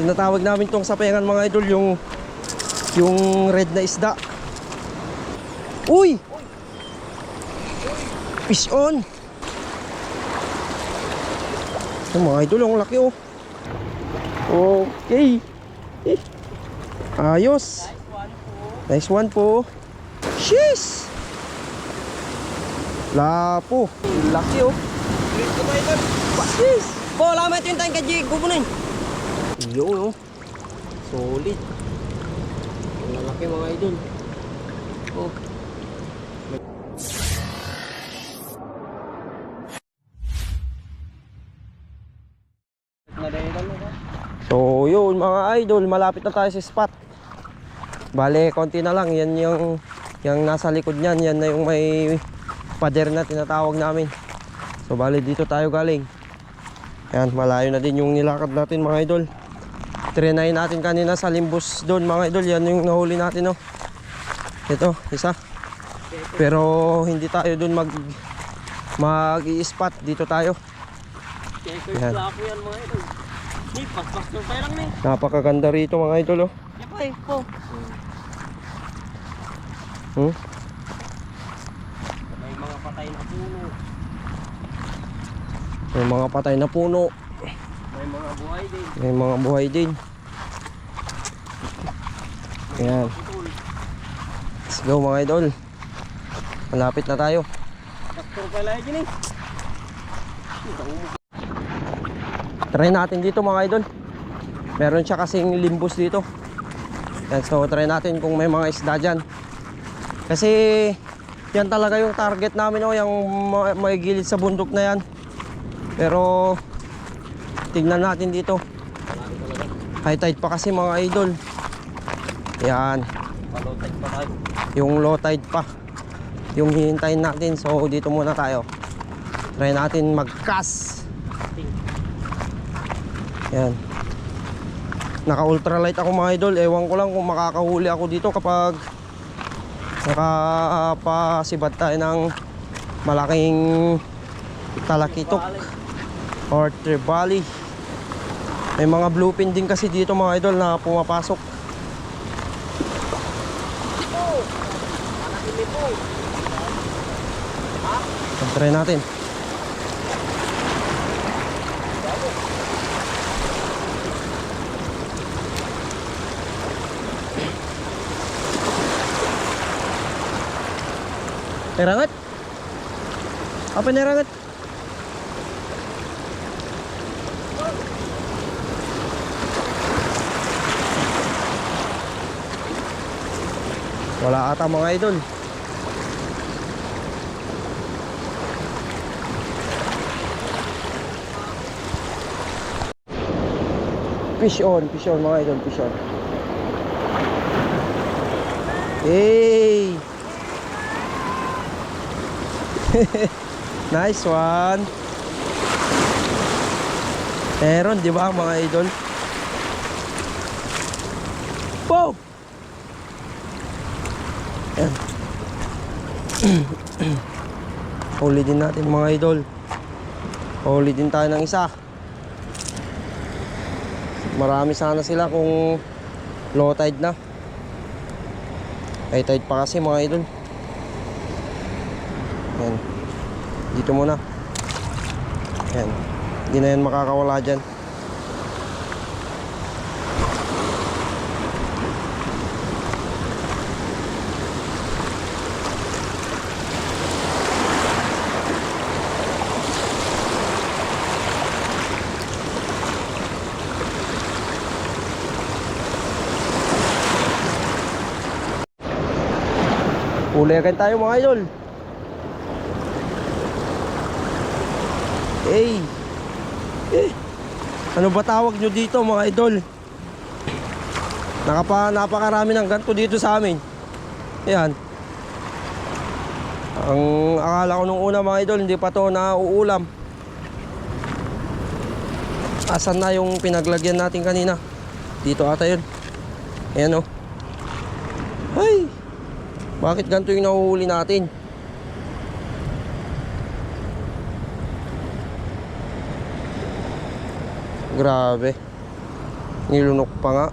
Tinatawag namin tong sapengan mga idol yung yung red na isda. Uy! Fish on! Yung mga idol, ang laki oh. Okay. Eh. Ayos. Nice one po. Sheesh! Lapo. Laki oh. Sheesh! Po, lama ito yung tayong kaji, kupunin. Yun oh. Solid. Ang lalaki mga idol. Oh. So yun mga idol, malapit na tayo sa spot. Bale, konti na lang. Yan yung, yung nasa likod niyan. Yan na yung may pader na tinatawag namin. So bale, dito tayo galing. Yan, malayo na din yung nilakad natin mga idol. Trinay natin kanina sa limbus doon mga idol. Yan yung nahuli natin oh. Ito, isa. Pero hindi tayo doon mag mag-i-spot. Dito tayo. Yan. Yan. Lako yan mga ito. Ni, paspas ng pa lang ni. Napakaganda rito mga idol oh. Yan pa eh, po. Hmm? May mga patay na puno. May mga patay na puno. Buhay din. May mga buhay din. Yan. Putol. Let's go mga idol. Malapit na tayo. Doktor pala yun eh. Try natin dito mga idol. Meron siya kasing limbus dito. Yan, so try natin kung may mga isda dyan. Kasi yan talaga yung target namin oh, yung ma- may gilid sa bundok na yan. Pero tignan natin dito. High tide pa kasi mga idol. Yan, yung low tide pa. Yung hihintayin natin. So dito muna tayo. Try natin mag-cast. Yan. Naka ultralight ako mga idol. Ewan ko lang kung makakahuli ako dito kapag nakapasibad tayo ng malaking talakitok or trevally. May mga bluefin din kasi dito mga idol na pumapasok. Try natin. Nerangat? Apa nerangat? Wala ata mga idol. Fish on, fish on mga idol, fish on. Hey! nice one. Meron, di ba mga idol? Wow! Yan. Huli din natin mga idol. Huli din tayo ng isa. Marami sana sila kung low tide na. High tide pa kasi mga idol. Yan. Dito muna. Yan. Hindi na yan makakawala dyan. Agad tayo mga idol. Hey. Eh. Ano ba tawag nyo dito mga idol? Nakapa, napakarami ng ganito dito sa amin. Ayan. Ang akala ko nung una mga idol, hindi pa to nauulam. Asan na yung pinaglagyan natin kanina? Dito ata yun. Ayan o. Ay! Bakit ganito yung nahuhuli natin? Grabe. Nilunok pa nga.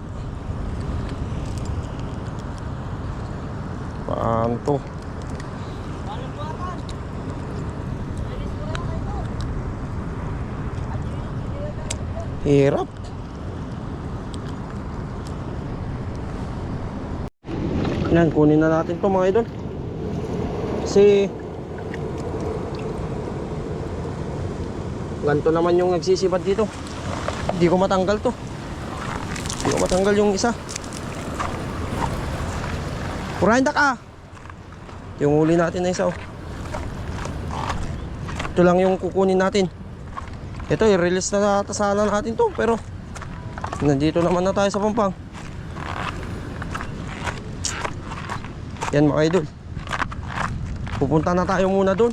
Paano to? Hirap. Yan, kunin na natin to mga idol. Kasi ganito naman yung nagsisibad dito. Hindi ko matanggal to. Hindi ko matanggal yung isa. Kurahin ka! Yung huli natin na isa oh. Ito lang yung kukunin natin. Ito, i-release na sana natin to. Pero, nandito naman na tayo sa pampang. Yan mga idol. Pupunta na tayo muna doon.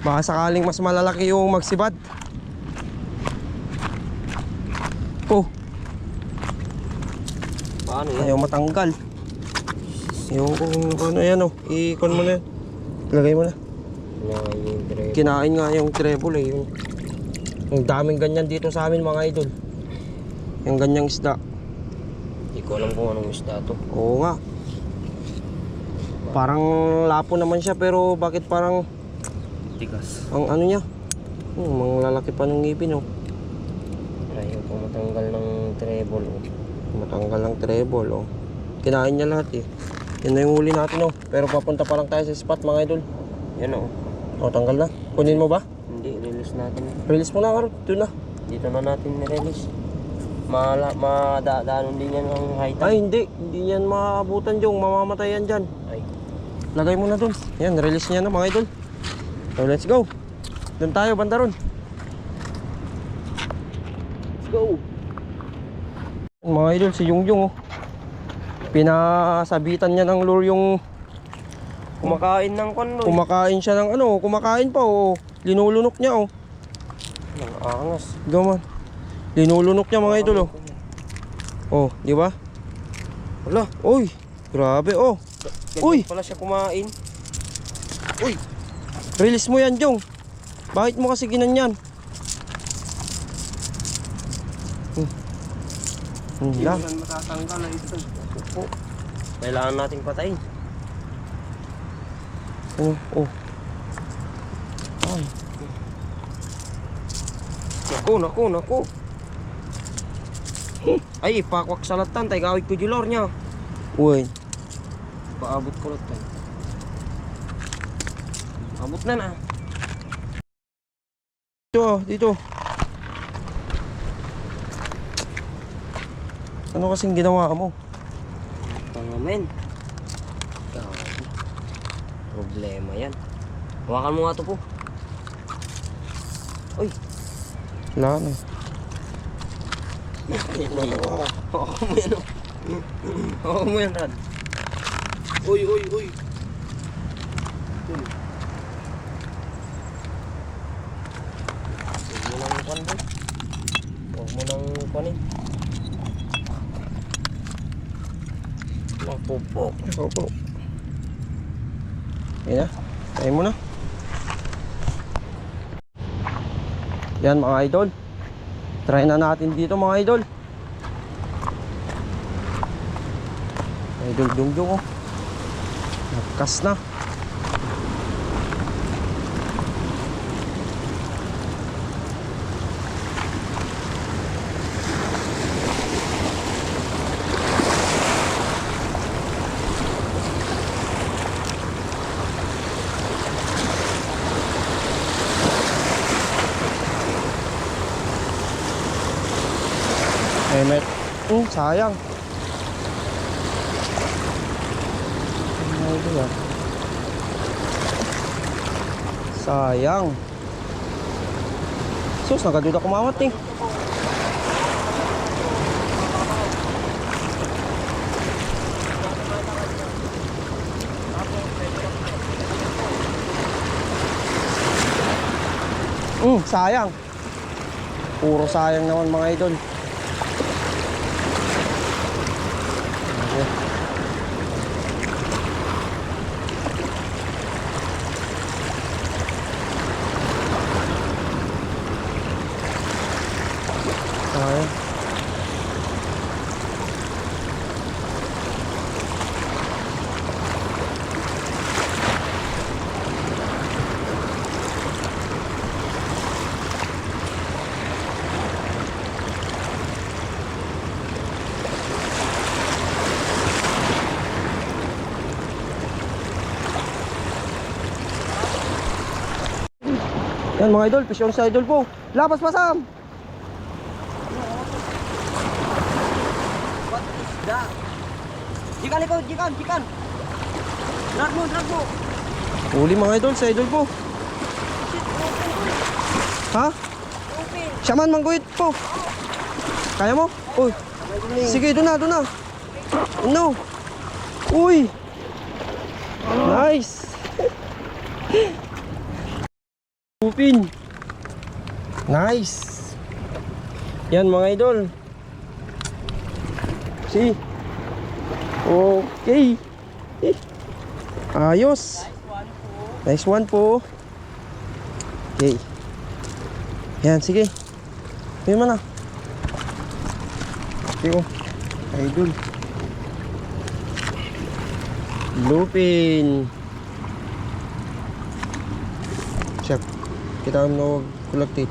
Baka sakaling mas malalaki yung magsibad. Oh, Paano yan? ayaw matanggal. Yung kung ano yan oh, i-con mo na yan. Lagay mo na. Kinain nga yung treble eh. Yung, yung daming ganyan dito sa amin mga idol. Yung ganyang isda. Hindi ko alam kung anong isda to. Oo nga. Parang lapo naman siya pero bakit parang Tigas. ang ano niya? Hmm, mga lalaki pa ng ngipin oh. Ayaw ko matanggal ng treble. Oh. Matanggal ang treble oh. Kinain niya lahat eh. Yan na yung huli natin oh. Pero papunta pa lang tayo sa spot mga idol. Yan o. O tanggal na. Kunin mo ba? Hindi, release natin. Release mo na karot. Doon na. Dito na natin nirelease. Mala, madadaanon din yan ng high tide. Ay hindi. Hindi yan maabutan yung mamamatay yan dyan. Ay. Lagay mo na doon. Yan, release niya na mga idol. So let's go. Doon tayo, banda ron. Let's go. Mga idol, si Yung Yung oh. Pinasabitan niya ng lure yung Kumakain ng konlo. kumakain siya ng ano, kumakain pa oh. Linulunok niya oh. Ang angas. Gaman. Linulunok niya mga idol oh. Oh, di ba? Wala. Uy, grabe oh. Uy! Uy! pala siya kumain. Uy! Release mo yan, Jong. Bakit mo kasi ginanyan? Hmm. Hmm, Hindi la. yan matatanggal na ito. Opo. Kailangan nating patayin. Ano? Oh. Ay. Naku, naku, naku. Ay, pakwak sa latan. Tay, gawit ko julor niya. Uy. Paabot ko lang tayo. Abot na na. Dito, ah, dito. Ano kasing ginawa mo? Pangamen. Gawa. Problema yan. Hawakan mo nga to po. Uy. Wala na. Hawakan mo yan. oh. Hawakan mo yan, Rad. Uy, uy, uy. Huwag mo nang kwan boy. Huwag mo nang kwanin. Mapupok. Opo. Yan na. Tayo mo na. Yan mga idol. Try na natin dito mga idol. Idol Dungjong oh. Nagkas na. Helmet. Hmm, sayang. Ano ito ba? Sayang. Sus, nagaduda kumawat eh. Hmm, sayang. Puro sayang naman mga idol. Sayang. Yan mga idol, fish on sa idol po. Labas pa Sam. What is that? Jikan ikaw, jikan, jikan. Drag mo, drag mo. Huli mga idol sa idol po. Ha? Open. Siyaman mangguhit po. Kaya mo? Uy. Sige, doon na, doon na. No. Uy. Nice. Upin. Nice. Yan mga idol. Si. Okay. Eh. Ayos. Nice one po. Okay. Yan, sige. Yun mo na. Sige ko. Idol. Lupin. Check. Kita mo kulaktit.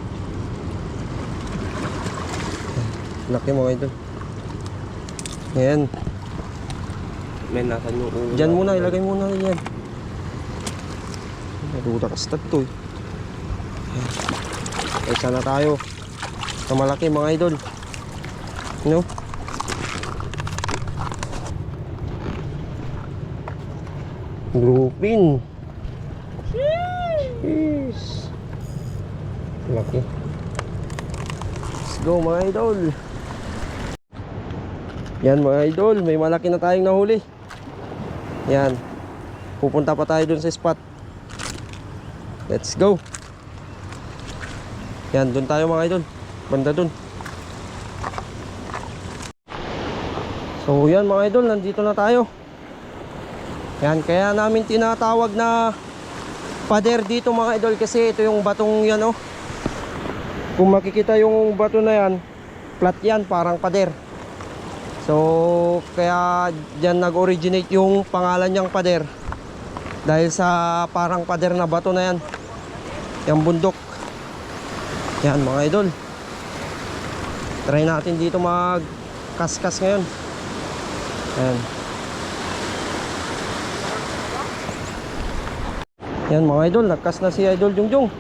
Laki mga idol. Ayan. Men, nasan yung ulo? Diyan muna, ilagay muna yan. Naduda ka stud to eh. Sana tayo. Sa malaki mga idol. No? Groupin. Jeez. Laki. Let's go mga idol. Yan mga idol, may malaki na tayong nahuli. Yan. Pupunta pa tayo dun sa spot. Let's go. Yan, dun tayo mga idol. Banda dun. So yan mga idol, nandito na tayo. Yan, kaya namin tinatawag na pader dito mga idol kasi ito yung batong yan oh. Kung makikita yung bato na yan, flat yan, parang pader. So, kaya dyan nag-originate yung pangalan niyang pader. Dahil sa parang pader na bato na yan. Yung bundok. Yan mga idol. Try natin dito mag-kaskas ngayon. Yan. Yan mga idol, nagkas na si Idol Jungjung.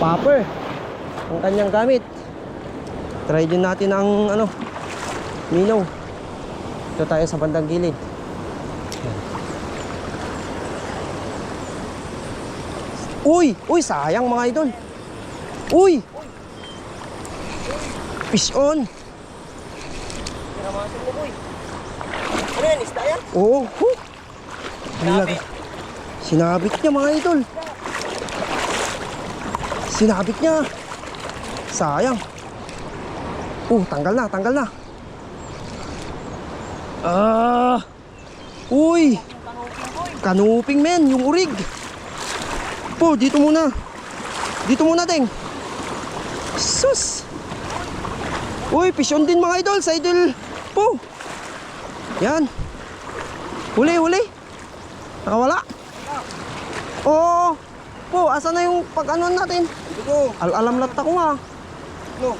Popper. Ang kanyang gamit. Try din natin ang ano, Minaw. Ito tayo sa bandang gilid. Uy! Uy! Sayang mga idol. Uy! Fish on! Pinamasin mo, boy. Ano yan, isda yan? Oo. Grabe. Sinabit niya mga idol. Sinabit niya. Sayang. Oh, tanggal na, tanggal na. Ah. Uy. Kanuping men, yung urig. Po, dito muna. Dito muna, Teng. Sus. Uy, pisyon din mga idol sa idol. Po. Yan. Huli, huli. Nakawala. Oo. Po, asa na yung pag-ano natin? Ito. Al alam lat ako nga. No.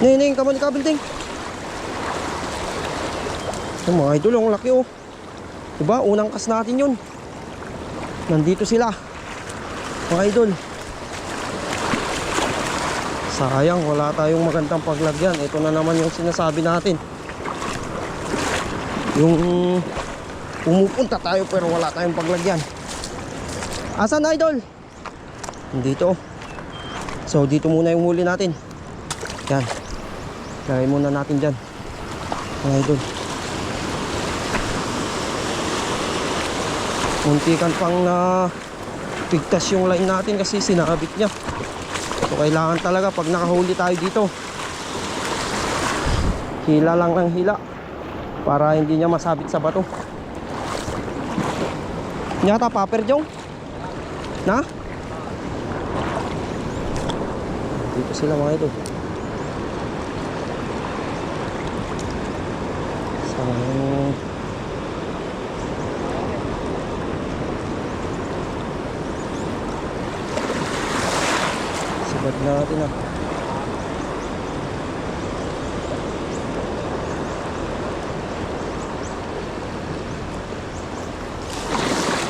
Ning, ning, kaman ikabil ting. Yung mga idol, ang laki oh. Diba, unang kas natin yun. Nandito sila. Mga idol. Sayang, wala tayong magandang paglagyan. Ito na naman yung sinasabi natin. Yung pumupunta tayo pero wala tayong paglagyan. Asan idol? Dito. So dito muna yung huli natin. Yan. Lagay muna natin dyan. Mga idol. Muntikan pang na pigtas yung line natin kasi sinakabit niya. So kailangan talaga pag nakahuli tayo dito. Hila lang ng hila. Para hindi niya masabit sa bato. Nyata paper jong? Na? Dito sila mga idol. Sayang. Sibat natin ah.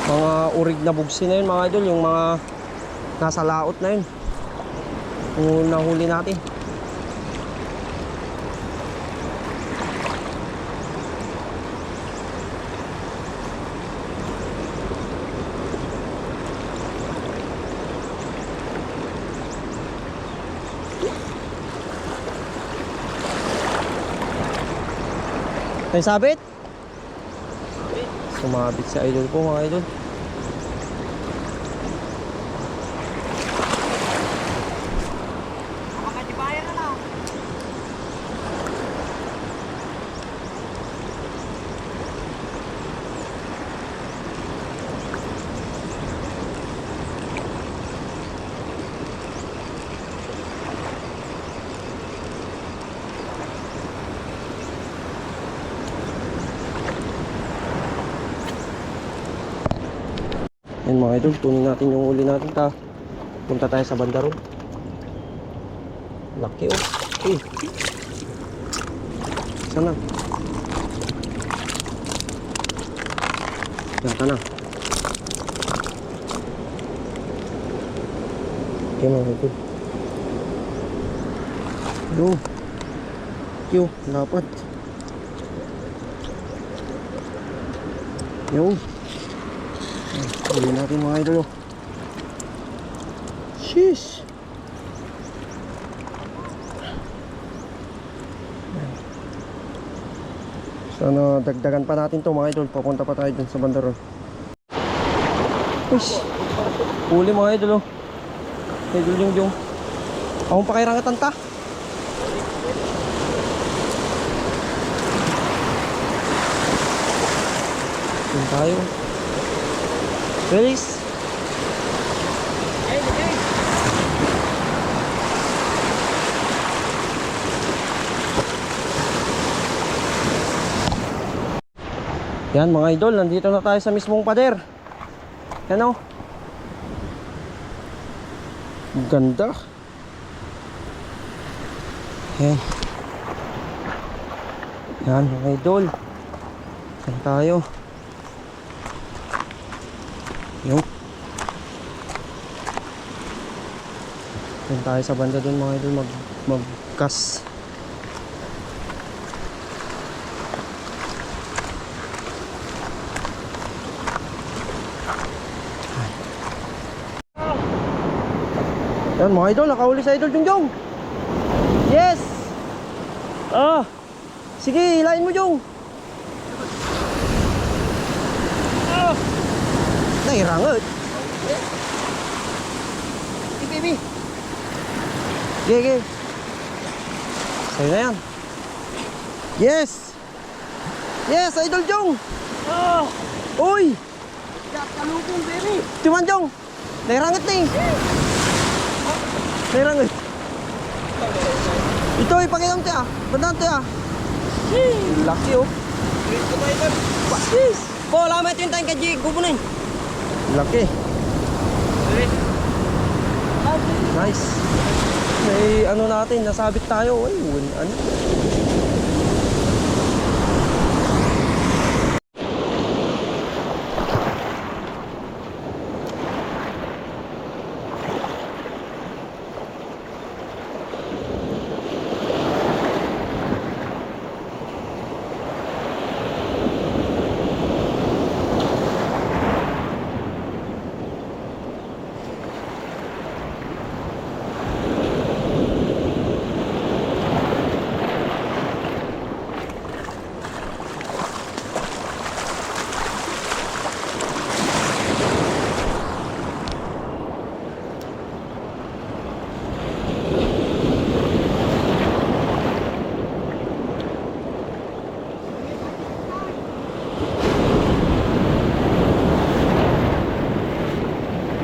Mga urig na bugsi na yun mga idol, yung mga Nasa laot na yun. Kung nahuli natin. May sabit? Sumabit si idol ko mga idol. Mga idol, tunin natin yung uli natin ta. Punta tayo sa banda ron. Laki oh. Eh. Sana. Yata na. Okay mga idol. Yo. Yo, dapat. Yo. Huli natin mga idol oh. Sheesh. Sana dagdagan pa natin to mga idol. Papunta pa tayo dun sa bandaron. Ush. Huli mga idol oh. Idol yung yung. Akong pakirangatan ta. Yun tayo. Release. Yan mga idol, nandito na tayo sa mismong pader. Yan o. Ang Ganda. Yan. Yan mga idol. Yan tayo. Yung. Yan tayo sa banda dun mga idol mag magkas. Yan mga idol, nakahuli sa idol Jungjong. Yes! Ah! Sige, hilain mo Jong. Ah! Nairangot. Sige, baby. Sige. Sa'yo na yan. Yes! Yes, idol Jong! Ah! Uy! Kalupong, baby. Timan Jong! Nairangot na eh. Nairangot. Ito, ipakita mo tiya. Bandang tiya. Laki oh. Yes! Po, lama ito yung tayong kaji. Yun. Laki. Nice. May ano natin, nasabit tayo. Ay, win- ano?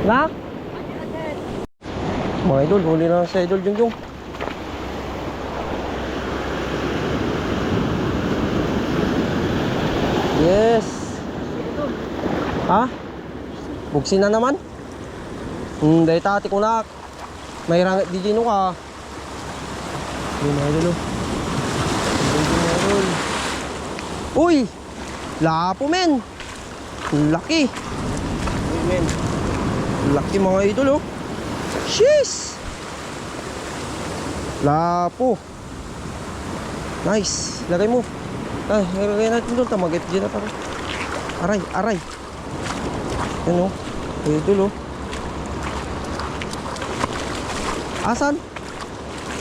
Nak? Mga idol, huli na sa idol yung yung. Yes. Ha? Bugsin na naman? Hmm, dahil tati ko na. May rangit di dino ka. Yun mga idol oh. Uy! Lapo men! Laki! Amen. Laki mga idol oh. Sheesh! Lapo. Nice. Lagay mo. Ay, lagay natin doon. Tamagit dyan na para. Aray, aray. Yan o. Idol o. Asan?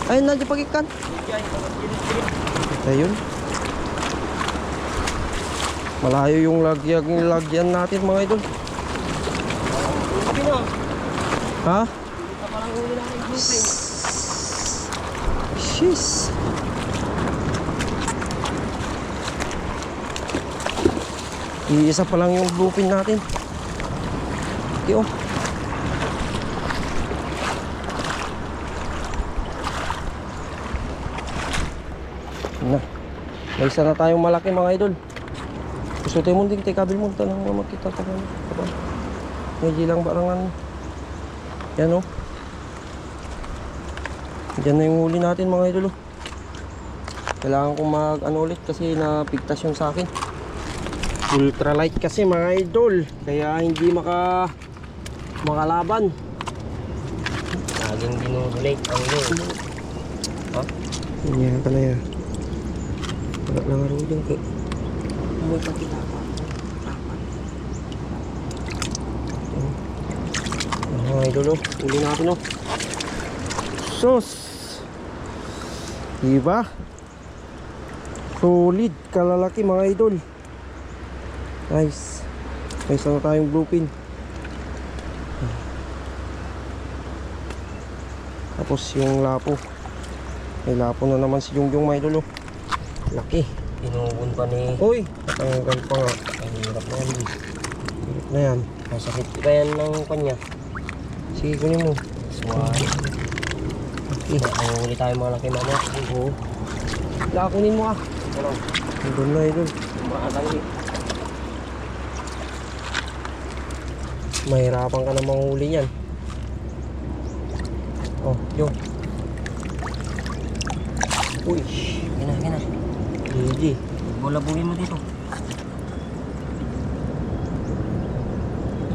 Ayun na, di pagikan. Ayun. Malayo yung lagyan, lagyan natin mga idol. Sabi na. Ha? Lang. Sheesh. Iisa pa lang yung bluefin natin. Okay, oh. Na. May isa na tayong malaki mga idol. Gusto tayo mo din kay kabil mo tanong mo makita ta kan. Medyo lang barangan. Yan oh. Diyan na yung huli natin mga idol. oh. Kailangan kong mag ano ulit kasi napigtas yung sa akin. Ultralight kasi mga idol. Kaya hindi maka makalaban. Laging dinudulate ang yun. Yan ka na yan. Wala na nga rin dyan kay. May pakita pa. Mga idol oh. Huli natin oh. Sus! Diba? Solid, kalalaki mga idol. Nice. May isa na tayong bluepin. Tapos yung lapo. May lapo na naman si Jungjung mga idol oh. Laki. Pinubun pa ni... Uy! Natanggal pa nga. Ang hirap na yan. Hirap na yan. Masakit pa yan ng kanya. Sige, kunin mo. Swari. Eh, Ang huli tayo mga laki mama. oo. Wala, kunin mo ah. Ano? Nandun na idol. Makatanggi. Mahirapan ka na manghuli yan. Oh, yun. Uy, Kina, kina. GG. Bulabugin mo dito.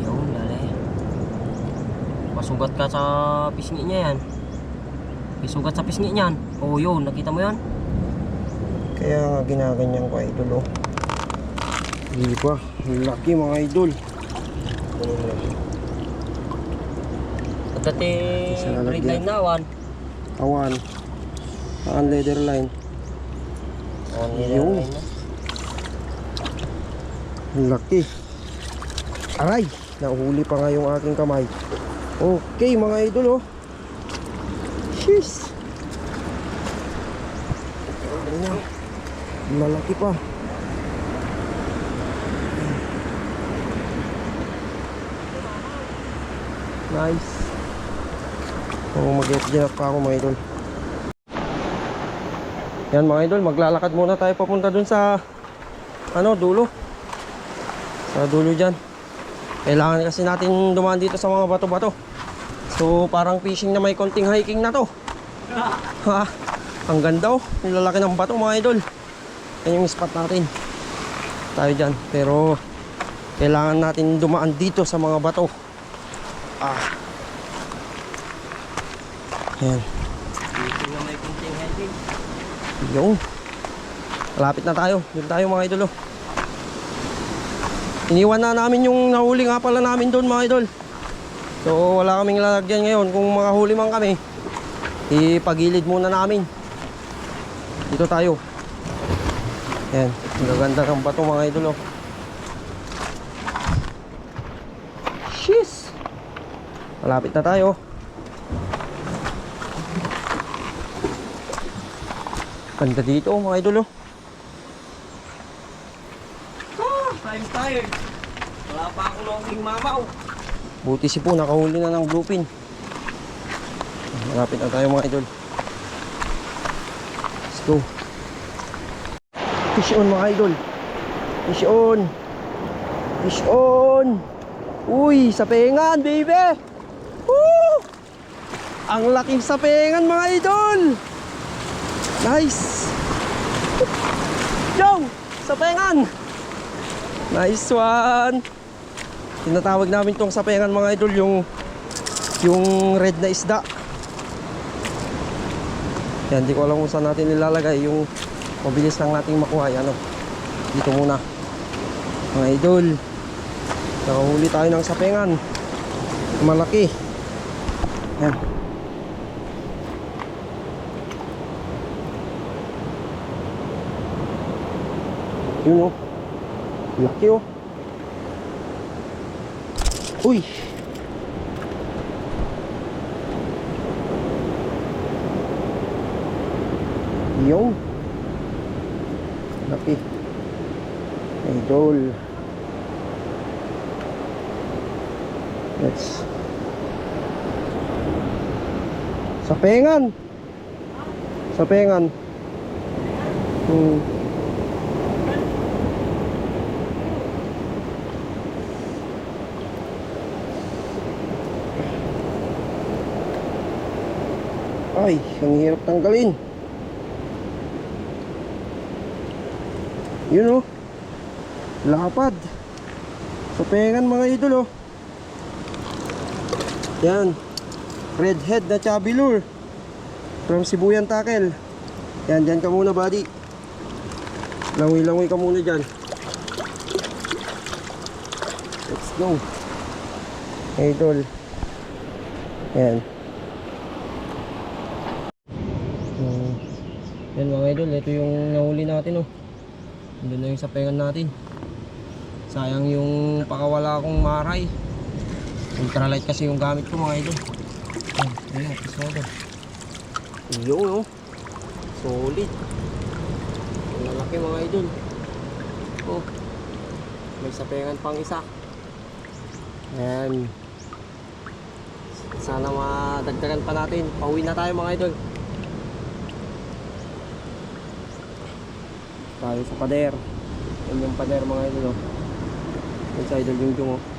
Yung lali. Masugat ka sa pisngi niya yan. May sugat sa pisngi niyan. Oo yun, nakita mo yan? Kaya nga ginaganyan ko idol oh. Di ba? Laki mga idol. Dati lagyan. 9 na, wan. Awan. Ang leather line. Oh, Yun. nila na. Laki. Aray! Nahuli pa nga yung aking kamay. Okay mga idol oh. Na? Malaki pa. Nice. Oh, mag-get pa ako mga idol. Yan mga idol, maglalakad muna tayo papunta dun sa ano, dulo. Sa dulo dyan. Kailangan kasi natin dumaan dito sa mga bato-bato. So parang fishing na may konting hiking na to. Ha? Ang ganda oh. Ang lalaki ng bato mga idol. Yan yung spot natin. Tayo dyan. Pero kailangan natin dumaan dito sa mga bato. Ah. Yan. Dito na may kunting hiking. Yung. Malapit na tayo. Doon tayo mga idol. oh. Iniwan na namin yung nahuli nga pala namin doon mga idol. So wala kaming lalagyan ngayon. Kung makahuli man kami, ipagilid muna namin. Dito tayo. Yan. Ang gaganda ng bato mga idol. Oh. Shiz! Malapit na tayo. Ganda dito mga idol. Oh. I'm tired. Wala pa longing mamaw. Buti si po nakahuli na ng bluefin. Malapit na tayo mga idol. Let's go. Fish on mga idol. Fish on. Fish on. Uy, sapengan baby. Woo! Ang laking sapengan mga idol. Nice. Yo, sapengan. Nice one. Tinatawag namin tong sapengan mga idol yung yung red na isda. Yan, di ko alam kung saan natin nilalagay yung mabilis lang nating makuha. Yan, ano. Dito muna. Mga idol. Nakahuli tayo ng sapengan. Malaki. Yan. Yun oh. Laki oh. Uy! Yung Laki Idol Let's Sapengan Sapengan Hmm Ay, ang hirap tanggalin. Yun oh. Lapad. Sa pengan mga idol oh. Yan. Redhead na chubby lure. From Sibuyan Tackle. Yan, dyan ka muna buddy. Langoy-langoy ka muna dyan. Let's go. Idol. Yan. Yan mga idol, ito yung nahuli natin oh. Doon na yung sapengan natin. Sayang yung pakawala kong maray. Ultralight kasi yung gamit ko mga idol. Yan, ayun, episode. Yun oh. Solid. Ang lalaki mga idol. Oh. May sapengan pang isa. Ayan. Sana madagdagan pa natin. Pauwi na tayo mga idol. Tayo sa pader yan yung pader mga idol oh. Idol yung yung oh.